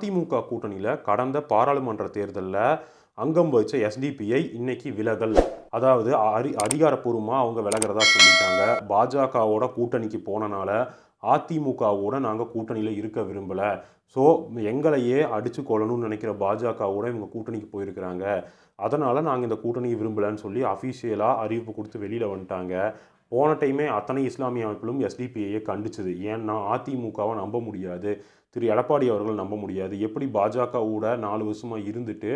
அதிமுக கூட்டணியில் கடந்த பாராளுமன்ற தேர்தலில் அங்கம் வச்ச எஸ்டிபிஐ இன்னைக்கு விலகல். அதாவது அரி அதிகாரப்பூர்வமாக அவங்க விலகிறதா சொல்லிட்டாங்க. பாஜகவோட கூட்டணிக்கு போனனால அதிமுகவோட நாங்கள் கூட்டணியில் இருக்க விரும்பலை. ஸோ எங்களையே அடித்து கொள்ளணும்னு நினைக்கிற பாஜகவோட இவங்க கூட்டணிக்கு போயிருக்கிறாங்க. அதனால் நாங்கள் இந்த கூட்டணியை விரும்பலைன்னு சொல்லி அஃபீஷியலாக அறிவிப்பு கொடுத்து வெளியில் வந்துட்டாங்க. போன டைமே அத்தனை இஸ்லாமிய அமைப்பிலும் எஸ்டிபிஐயை கண்டிச்சது. ஏன்னா அதிமுகவை நம்ப முடியாது. திரு. எடப்பாடி அவர்கள் நம்ப முடியாது. எப்படி பாஜகவோட நாலு வருஷமாக இருந்துட்டு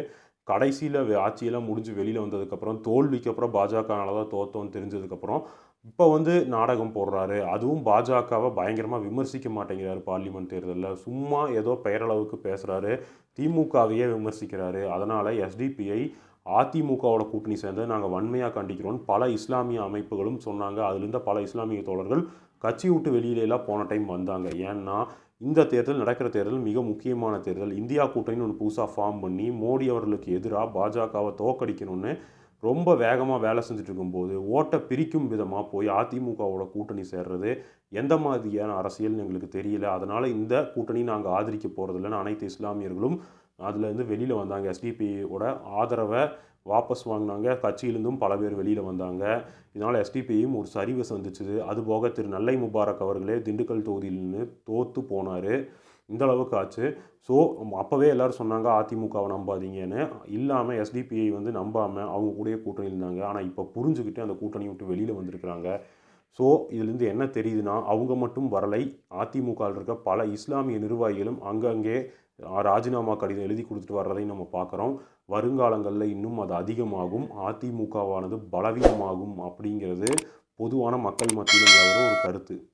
கடைசியில் ஆட்சியெல்லாம் முடிஞ்சு வெளியில் வந்ததுக்கப்புறம் தோல்விக்கு அப்புறம் பாஜகனால தான் தோத்தோன்னு தெரிஞ்சதுக்கப்புறம் இப்போ வந்து நாடகம் போடுறாரு. அதுவும் பாஜகவை பயங்கரமாக விமர்சிக்க மாட்டேங்கிறாரு பார்லிமெண்ட் தேர்தலில். சும்மா ஏதோ பெயரளவுக்கு பேசுகிறாரு திமுகவையே விமர்சிக்கிறாரு. அதனால் எஸ்டிபிஐ அதிமுகவோட கூட்டணி சேர்ந்து நாங்கள் வன்மையாக கண்டிக்கிறோம் பல இஸ்லாமிய அமைப்புகளும் சொன்னாங்க. அதுலேருந்து பல இஸ்லாமிய தோழர்கள் கட்சி விட்டு வெளியிலலாம் போன டைம் வந்தாங்க. ஏன்னா இந்த தேர்தல் நடக்கிற தேர்தல் மிக முக்கியமான தேர்தல். இந்தியா கூட்டணின்னு ஒன்று புதுசாக ஃபார்ம் பண்ணி மோடி அவர்களுக்கு எதிராக பாஜகவை தோக்கடிக்கணும்னு ரொம்ப வேகமாக வேலை செஞ்சுட்டு இருக்கும்போது ஓட்டை பிரிக்கும் விதமாக போய் அதிமுகவோட கூட்டணி சேர்றது எந்த மாதிரியான அரசியல்னு எங்களுக்கு தெரியல. அதனால் இந்த கூட்டணி நாங்கள் ஆதரிக்க போகிறதில்லன்னு அனைத்து இஸ்லாமியர்களும் அதுலேருந்து வெளியில் வந்தாங்க. எஸ்டிபியோட ஆதரவை வாபஸ் வாங்கினாங்க. கட்சியிலேருந்தும் பல பேர் வெளியில் வந்தாங்க. இதனால் எஸ்டிபியும் ஒரு சரிவை சந்திச்சுது. அதுபோக திரு நல்லை முபாரக் அவர்களே திண்டுக்கல் தொகுதியிலிருந்து தோற்று போனார். இந்த அளவுக்கு ஆச்சு. ஸோ அப்போவே எல்லோரும் சொன்னாங்க அதிமுகவை நம்பாதீங்கன்னு. இல்லாமல் எஸ்டிபிஐ வந்து நம்பாமல் அவங்க கூடயே கூட்டணி இருந்தாங்க. ஆனால் இப்போ புரிஞ்சுக்கிட்டு அந்த கூட்டணி விட்டு வெளியில் வந்திருக்கிறாங்க. ஸோ இதுலேருந்து என்ன தெரியுதுன்னா அவங்க மட்டும் வரலை. அதிமுகவில் இருக்க பல இஸ்லாமிய நிர்வாகிகளும் அங்கங்கே ராஜினாமா கடிதம் எழுதி கொடுத்துட்டு வர்றதையும் நம்ம பார்க்குறோம். வருங்காலங்களில் இன்னும் அது அதிகமாகும். அதிமுகவானது பலவீனமாகும் அப்படிங்கிறது பொதுவான மக்கள் மத்தியில் ஒரு கருத்து.